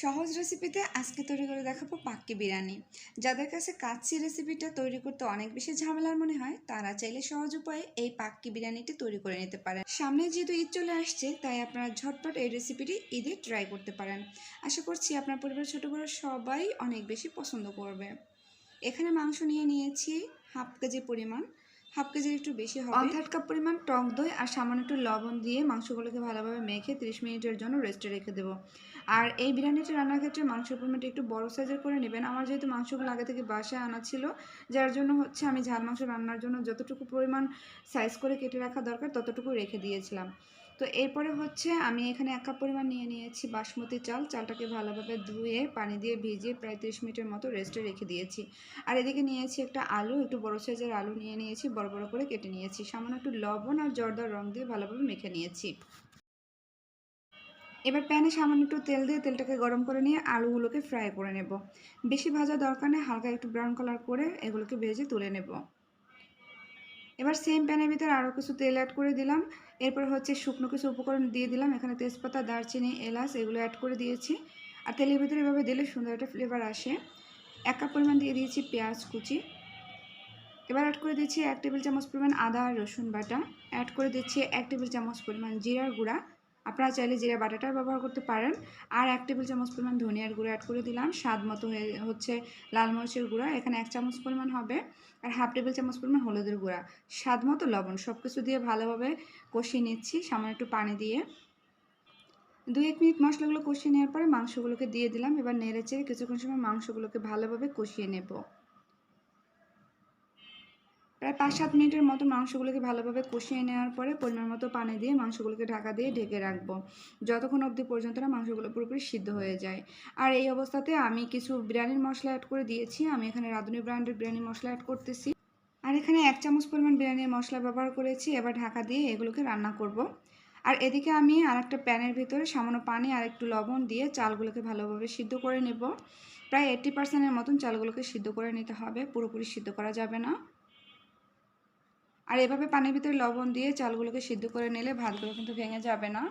সহজ রেসিপিতে আজকে তৈরি করে দেখাবো পাক্কি বিরিয়ানি। যাদের কাছে কাচ্চি রেসিপিটা তৈরি করতে অনেক বেশি ঝামেলার মনে হয়, তারা চাইলে সহজ উপায়ে এই পাক্কি বিরিয়ানিটি তৈরি করে নিতে পারেন। সামনে যেহেতু ঈদ চলে আসছে, তাই আপনারা ঝটপট এই রেসিপিটি ঈদে ট্রাই করতে পারেন। আশা করছি আপনার পরিবার ছোটো বড়ো সবাই অনেক বেশি পছন্দ করবে। এখানে মাংস নিয়ে নিয়েছি হাফ কেজি পরিমাণ। হাফ কেজির একটু বেশি হবে। ওয়ান থার্ড কাপ পরিমাণ টক দই আর সামান্য একটু লবণ দিয়ে মাংসগুলোকে ভালোভাবে মেখে 30 মিনিটের জন্য রেস্টে রেখে দেবো। আর এই বিরিয়ানিটা রান্নার ক্ষেত্রে মাংসের পরিমাণটা একটু বড় সাইজের করে নেবেন। আমার যেহেতু মাংসগুলো আগে থেকে বাসায় আনা ছিল, যার জন্য হচ্ছে আমি ঝাল মাংস রান্নার জন্য যতটুকু পরিমাণ সাইজ করে কেটে রাখা দরকার ততটুকু রেখে দিয়েছিলাম। তো এরপরে হচ্ছে আমি এখানে এক কাপ পরিমাণ নিয়ে নিয়েছি বাসমতি চাল। চালটাকে ভালোভাবে ধুয়ে, পানি দিয়ে ভিজিয়ে প্রায় তিরিশ মিনিটের মতো রেস্টে রেখে দিয়েছি। আর এদিকে নিয়েছি একটা আলু, একটু বড় সাইজের আলু নিয়ে নিয়েছি, বড় বড় করে কেটে নিয়েছি। সামান্য একটু লবণ আর জর্দার রং দিয়ে ভালোভাবে মেখে নিয়েছি। এবার প্যানে সামান্য একটু তেল দিয়ে তেলটাকে গরম করে নিয়ে আলুগুলোকে ফ্রাই করে নেব। বেশি ভাজা দরকার নেই, হালকা একটু ব্রাউন কালার করে এগুলোকে ভেজে তুলে নেব। এবার সেম প্যানের ভিতরে আরও কিছু তেল অ্যাড করে দিলাম। এরপর হচ্ছে শুকনো কিছু উপকরণ দিয়ে দিলাম। এখানে তেজপাতা, দারচিনি, এলাচ এগুলো অ্যাড করে দিয়েছি। আর তেলের ভিতরে এভাবে দিলে সুন্দর একটা ফ্লেভার আসে। এক কাপ পরিমাণ দিয়ে দিয়েছি পেঁয়াজ কুচি। এবার অ্যাড করে দিচ্ছি এক টেবিল চামচ পরিমাণ আদা আর রসুন বাটা। অ্যাড করে দিচ্ছি এক টেবিল চামচ পরিমাণ জিরার গুঁড়া। আপনারা চাইলে জিরা বাটাটা ব্যবহার করতে পারেন। আর এক টেবিল চামচ পরিমাণ ধনিয়ার গুঁড়ো অ্যাড করে দিলাম। স্বাদ মতো হয়ে হচ্ছে লাল মরিচের গুঁড়া। এখানে এক চামচ পরিমাণ হবে। আর হাফ টেবিল চামচ পরিমাণ হলুদের গুঁড়া। স্বাদ মতো লবণ। সব কিছু দিয়ে ভালোভাবে কষিয়ে নিচ্ছি সামান্য একটু পানি দিয়ে। দুই এক মিনিট মশলাগুলো কষিয়ে নেওয়ার পরে মাংসগুলোকে দিয়ে দিলাম। এবার নেড়ে চেড়ে কিছুক্ষণ সময় মাংসগুলোকে ভালোভাবে কষিয়ে নেব। প্রায় পাঁচ, সাত মিনিটের মতো মাংসগুলোকে ভালোভাবে কষিয়ে নেওয়ার পরে পরিমাণ মতো পানি দিয়ে মাংসগুলোকে ঢাকা দিয়ে ঢেকে রাখব। যতক্ষণ অবধি পর্যন্ত না মাংসগুলো পুরোপুরি সিদ্ধ হয়ে যায়। আর এই অবস্থাতে আমি কিছু বিরিয়ানির মশলা অ্যাড করে দিয়েছি। আমি এখানে রাঁধুনি ব্র্যান্ডের বিরিয়ানি মশলা অ্যাড করতেছি। আর এখানে এক চামচ পরিমাণ বিরিয়ানির মশলা ব্যবহার করেছি। এবার ঢাকা দিয়ে এগুলোকে রান্না করব। আর এদিকে আমি আর একটা প্যানের ভিতরে সামান্য পানি আর একটু লবণ দিয়ে চালগুলোকে ভালোভাবে সিদ্ধ করে নেব। প্রায় এইট্টি পার্সেন্টের মতন চালগুলোকে সিদ্ধ করে নিতে হবে। পুরোপুরি সিদ্ধ করা যাবে না। আর এভাবে পানির ভিতরে লবণ দিয়ে চালগুলোকে সিদ্ধ করে নিলে ভাতগুলো কিন্তু ভেঙে যাবে না।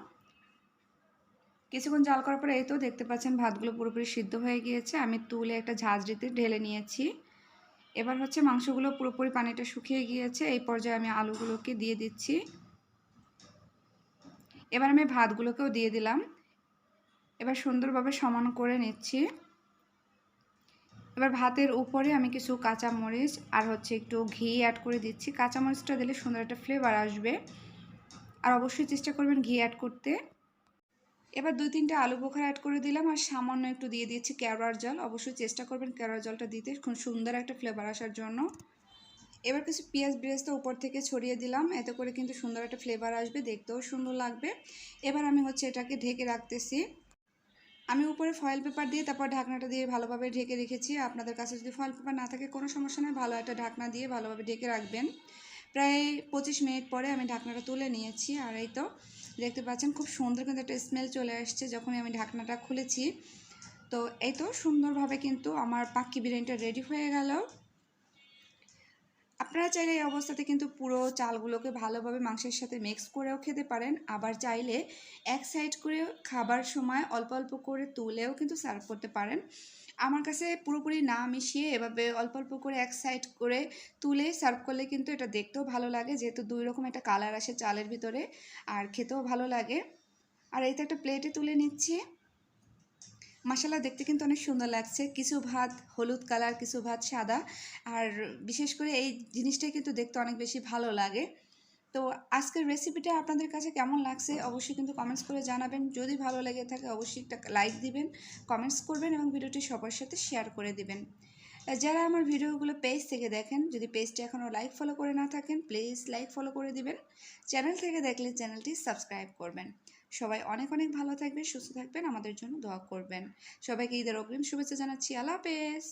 কিছুক্ষণ জাল করার পরে এই তো দেখতে পাচ্ছেন ভাতগুলো পুরোপুরি সিদ্ধ হয়ে গিয়েছে। আমি তুলে একটা ঝাঁঝরিতে ঢেলে নিয়েছি। এবার হচ্ছে মাংসগুলো পুরোপুরি পানিটা শুকিয়ে গিয়েছে। এই পর্যায়ে আমি আলুগুলোকে দিয়ে দিচ্ছি। এবার আমি ভাতগুলোকেও দিয়ে দিলাম। এবার সুন্দরভাবে সমান করে নিচ্ছি। এবার ভাতের উপরে আমি কিছু কাঁচা মরিচ আর হচ্ছে একটু ঘি অ্যাড করে দিচ্ছি। কাঁচা মরিচটা দিলে সুন্দর একটা ফ্লেভার আসবে। আর অবশ্যই চেষ্টা করবেন ঘি অ্যাড করতে। এবার দুই তিনটে আলু বোখারা অ্যাড করে দিলাম আর সামান্য একটু দিয়ে দিচ্ছি কেওড়ার জল। অবশ্যই চেষ্টা করবেন কেওড়ার জলটা দিতে, খুব সুন্দর একটা ফ্লেভার আসার জন্য। এবার কিছু পেঁয়াজ ব্রেস্তা উপর থেকে ছড়িয়ে দিলাম। এতে করে কিন্তু সুন্দর একটা ফ্লেভার আসবে, দেখতেও সুন্দর লাগবে। এবার আমি হচ্ছে এটাকে ঢেকে রাখতেছি। আমি উপরে ফয়েল পেপার দিয়ে তারপর ঢাকনাটা দিয়ে ভালোভাবে ঢেকে রেখেছি। আপনাদের কাছে যদি ফয়েল পেপার না থাকে, কোনো সমস্যা নেই। ভালো একটা ঢাকনা দিয়ে ভালোভাবে ঢেকে রাখবেন। প্রায় পঁচিশ মিনিট পরে আমি ঢাকনাটা তুলে নিয়েছি। আর এই তো দেখতে পাচ্ছেন, খুব সুন্দর কিন্তু একটা স্মেল চলে আসছে যখনই আমি ঢাকনাটা খুলেছি। তো এই তো সুন্দরভাবে কিন্তু আমার পাক্কি বিরিয়ানিটা রেডি হয়ে গেল। আপনারা চাইলে এই অবস্থাতে কিন্তু পুরো চালগুলোকে ভালোভাবে মাংসের সাথে মিক্স করেও খেতে পারেন। আবার চাইলে এক সাইড করে খাবার সময় অল্প অল্প করে তুলেও কিন্তু সার্ভ করতে পারেন। আমার কাছে পুরোপুরি না মিশিয়ে এভাবে অল্প অল্প করে এক সাইড করে তুলে সার্ভ করলে কিন্তু এটা দেখতেও ভালো লাগে, যেহেতু দুই রকম একটা কালার আসে চালের ভিতরে, আর খেতেও ভালো লাগে। আর এই তো একটা প্লেটে তুলে নিচ্ছি। মশালা দেখতে কিন্তু অনেক সুন্দর লাগছে। কিছু ভাত হলুদ কালার, কিছু ভাত সাদা। আর বিশেষ করে এই জিনিসটাই কিন্তু দেখতে অনেক বেশি ভালো লাগে। তো আজকের রেসিপিটা আপনাদের কাছে কেমন লাগছে অবশ্যই কিন্তু কমেন্টস করে জানাবেন। যদি ভালো লেগে থাকে অবশ্যই একটা লাইক দিবেন কমেন্টস করবেন এবং ভিডিওটি সবার সাথে শেয়ার করে দিবেন। যারা আমার ভিডিওগুলো পেজ থেকে দেখেন, যদি পেজটি এখনও লাইক ফলো করে না থাকেন প্লিজ লাইক ফলো করে দিবেন। চ্যানেল থেকে দেখলে চ্যানেলটি সাবস্ক্রাইব করবেন। সবাই অনেক অনেক ভালো থাকবেন, সুস্থ থাকবেন, আমাদের জন্য দোয়া করবেন। সবাইকে ঈদের অগ্রিম শুভেচ্ছা জানাচ্ছি। আল্লাহ হাফেজ।